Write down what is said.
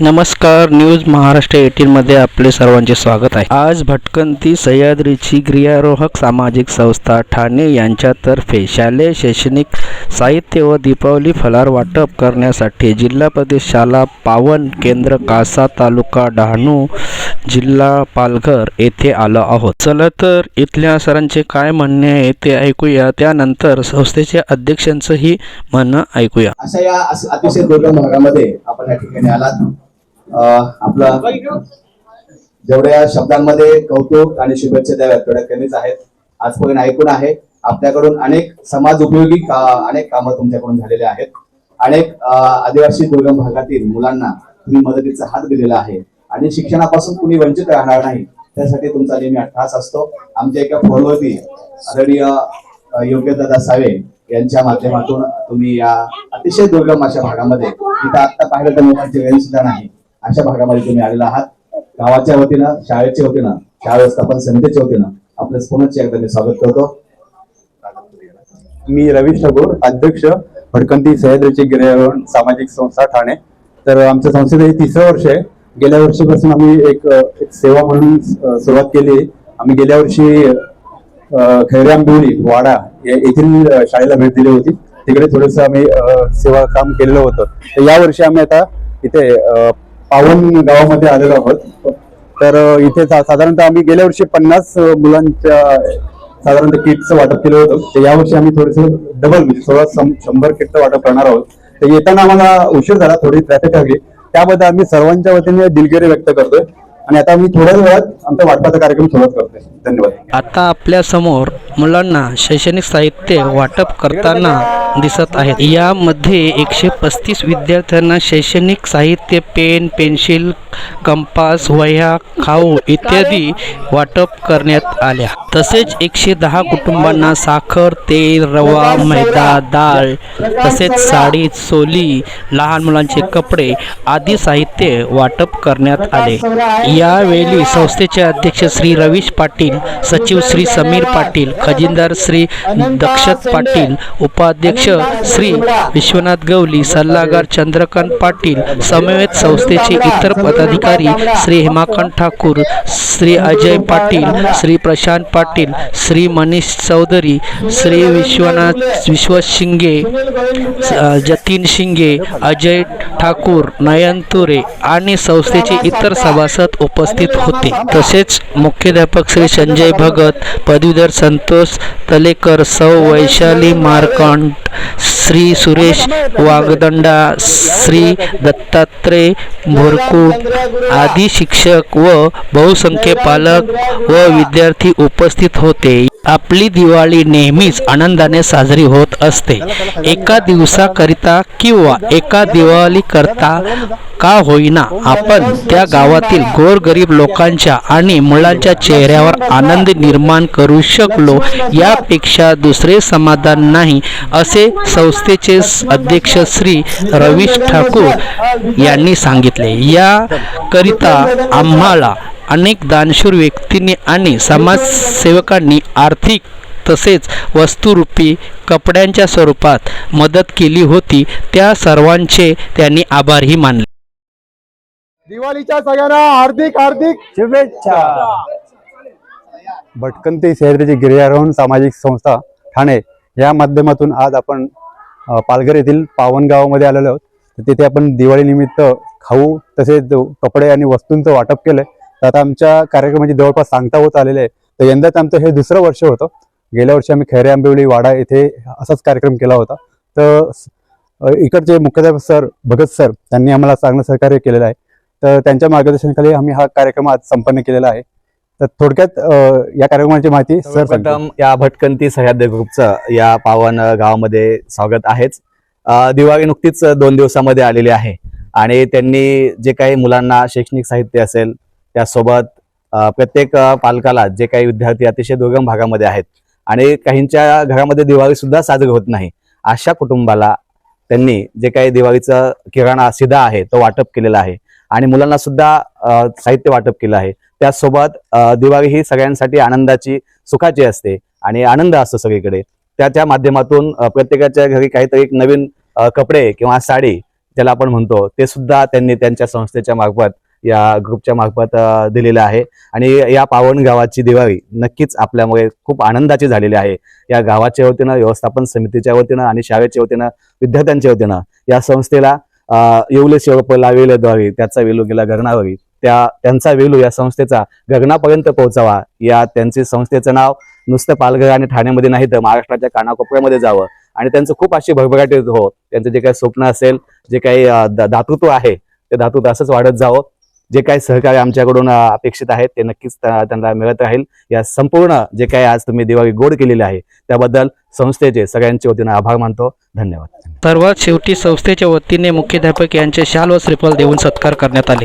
नमस्कार न्यूज महाराष्ट्र एटीनमध्ये आपले सर्वांचे स्वागत आहे. आज भटकंती सह्याद्रीची गिर्यारोहक सामाजिक संस्था ठाणे यांच्यातर्फे शालेय शैक्षणिक साहित्य व दीपावली फलार वाटप करण्यासाठी जिल्हा परिषद शाला पावन केंद्र कासा तालुका डहाणू जिल्हा पालघर येथे आलो आहोत. चला तर इथल्या सरांचे काय म्हणणे आहे ते ऐकूया. त्यानंतर संस्थेच्या अध्यक्षांचंही म्हणणं ऐकूया. अशा या अतिशय दुर्गम भागामध्ये आपण या ठिकाणी आलात. आपलं जेवढ्या शब्दांमध्ये कौतुक आणि शुभेच्छा द्याव्यात तेवढ्या कमीच आहेत. आजपर्यंत ऐकून आहे? आपल्याकडून अनेक समाज उपयोगी का- अनेक कामं तुमच्याकडून झालेले आहेत. अनेक आदिवासी दुर्गम भागातील मुलांना तुम्ही मदतीचा हात दिलेला आहे. आणि शिक्षणापासून कुणी वंचित राहणार नाही त्यासाठी तुमचा नेहमी अट्टहास असतो. आमच्या एका फोनवरती आदरणीय योग्यदादा सावे यांच्या माध्यमातून तुम्ही या अतिशय दुर्गम अशा भागामध्ये इथं आता पाहिलं तर मोबाईलची वेळ सुद्धा नाही. अशा भागामध्ये तुम्ही आलेला आहात. गावाच्या वतीनं शाळेच्या वतीनं शाळा व्यवस्थापन समितीच्या वतीनं आपलं पुनश्च एकदा मी स्वागत करतो. मी रवीश ठाकूर अध्यक्ष भडकंती सह्याद्रीची गिर्यारोहण सामाजिक संस्था ठाणे. तर आमच्या संस्थेचं हे तिसरं वर्ष आहे. गेल्या वर्षीपासून आम्ही एक एक सेवा म्हणून सुरुवात केली आम्ही गेल्या वर्षी खैराम खैरांबिवली वाडा येथील शाळेला भेट दिली होती. तिकडे थोडंसं आम्ही सेवा काम केलेलं होतं. तर या वर्षी आम्ही आता इथे पावन गावामध्ये आलेलो आहोत. तर इथे साधारणतः आम्ही गेल्या वर्षी पन्नास मुलांच्या साधारणतः किटचं वाटप केलं होतं. तर यावर्षी आम्ही थोडस डबल म्हणजे सोळा शंभर किटचं वाटप करणार आहोत. तर येताना आम्हाला उशीर झाला थोडी ट्रॅफिक लागली. त्याबद्दल आम्ही सर्वांच्या वतीने दिलगिरी व्यक्त करतोय. आणि आता मी थोड्याच वेळात आमचा वाटपाचा कार्यक्रम सुरुवात करतोय. धन्यवाद. आता आपल्यासमोर मुलांना शैक्षणिक साहित्य वाटप करताना दिसत आहेत. यामध्ये एकशे पस्तीस विद्यार्थ्यांना शैक्षणिक साहित्य पेन पेन्सिल कंपास वह्या खाऊ इत्यादी वाटप करण्यात आल्या. तसेच एकशे दहा कुटुंबांना साखर तेल रवा मैदा डाळ तसेच साडी चोली लहान मुलांचे कपडे आदी साहित्य वाटप करण्यात आले. यावेळी संस्थेचे अध्यक्ष श्री रवीश पाटील सचिव श्री समीर पाटील खजिनदार श्री दक्षत पाटील उपाध्यक्ष श्री विश्वनाथ गवली सल्लागार चंद्रकांत पाटील समवेत संस्थेचे इतर पदाधिकारी श्री हेमाकांत ठाकूर श्री अजय पाटील श्री प्रशांत पाटील श्री मनीष चौधरी श्री विश्वनाथ विश्वास शिंगे जतीन शिंगे अजय ठाकूर नयन तुरे आणि संस्थेचे इतर सभासद उपस्थित होते. तसेच मुख्याध्यापक श्री संजय भगत पदवीधर संतोष तलेकर सौ वैशाली मार्कंड श्री सुरेश वागदंडा श्री दत्तात्रय भोरकूट आदी शिक्षक व बहुसंख्य पालक व विद्यार्थी उपस्थित होते. आपली दिवाळी नेहमीच आनंदाने साजरी होत असते. एका दिवसाकरिता किंवा एका दिवाळी करता का होईना आपण त्या गावातील गोरगरीब लोकांच्या आणि मुलांच्या चेहऱ्यावर आनंद निर्माण करू शकलो. यापेक्षा दुसरे समाधान नाही असे संस्थेचे अध्यक्ष श्री रवीश ठाकूर यांनी सांगितले. या करिता आम्हाला अनेक दानशूर व्यक्तींनी आणि समाजसेवकांनी आर्थिक तसेच वस्तुरूपी कपड्यांच्या स्वरूपात मदत केली होती. त्या सर्वांचे त्यांनी आभारही मानले. दिवाळीच्या सगळ्यांना हार्दिक हार्दिक शुभेच्छा. भटकंती सह्याद्रीची गिर्यारोहण सामाजिक संस्था ठाणे या माध्यमातून आज आपण पालघर येथील पावन गावामध्ये आलेलो आहोत. तर तिथे आपण दिवाळीनिमित्त खाऊ तसेच कपडे आणि वस्तूंचं वाटप केलंय. तर आता आमच्या कार्यक्रमाची जवळपास सांगता होत आलेले आहे. तर यंदाच आमचं हे दुसरं वर्ष होतं. गेल्या वर्षी आम्ही खैरे आंबिवली वाडा येथे असाच कार्यक्रम केला होता. तर इकडचे मुख्याध्यापक सर भगत सर त्यांनी आम्हाला चांगलं सहकार्य केलेलं आहे. तर त्यांच्या मार्गदर्शनाखाली आम्ही हा कार्यक्रम आज संपन्न केलेला आहे. तर थोडक्यात या कार्यक्रमाची माहिती. सर्वप्रथम या भटकंती सह्याद्री ग्रुपचं या पावन गावामध्ये स्वागत आहेच. दिवाळी नुकतीच दोन दिवसामध्ये आलेली आहे. आणि त्यांनी जे काही मुलांना शैक्षणिक साहित्य असेल त्यासोबत प्रत्येक पालकाला जे काही विद्यार्थी अतिशय दुर्गम भागामध्ये आहेत आणि काहींच्या घरामध्ये दिवाळी सुद्धा साजरी होत नाही अशा कुटुंबाला त्यांनी जे काही दिवाळीचा किराणा सिधा आहे तो वाटप केलेला आहे आणि मुलांना सुद्धा साहित्य वाटप केलं आहे. त्याचसोबत दिवाळी ही सगळ्यांसाठी आनंदाची सुखाची असते आणि आनंद असतो सगळीकडे. त्याच्या माध्यमातून प्रत्येकाच्या घरी काहीतरी एक नवीन कपडे किंवा साडी ज्याला आपण म्हणतो ते सुद्धा त्यांनी त्यांच्या संस्थेच्या मार्फत या ग्रुपच्या मार्फत दिलेलं आहे. आणि या पावन गावाची दिवाळी नक्कीच आपल्यामुळे खूप आनंदाची झालेली आहे. या गावाच्या वतीनं व्यवस्थापन समितीच्या वतीनं आणि शाळेच्या वतीनं विद्यार्थ्यांच्या वतीनं या संस्थेला अ, येऊले शिवप लावेले द्वारे त्याचा वेलू गेला गगनावरी. त्या त्यांचा वेलू या संस्थेचा गगनापर्यंत पोहोचावा. या त्यांचे संस्थेचं नाव नुसतं पालघर आणि ठाण्यामध्ये नाही तर महाराष्ट्राच्या कानाकोपऱ्यामध्ये जावं. आणि त्यांचं खूप अशी भरभराट येत हो त्यांचं जे काही स्वप्न असेल जे काही धातृत्व आहे ते धातृत्व असंच वाढत जावं. जे काही सहकार्य आमच्याकडून अपेक्षित आहेत ते नक्कीच त्यांना मिळत राहील. या संपूर्ण जे काही आज तुम्ही दिवाळी गोड केलेली आहे त्याबद्दल संस्थेचे सगळ्यांच्या वतीनं आभार मानतो. धन्यवाद. सर्वात शेवटी संस्थेच्या वतीने मुख्याध्यापक यांचे शाल व श्रीफल देऊन सत्कार करण्यात आले.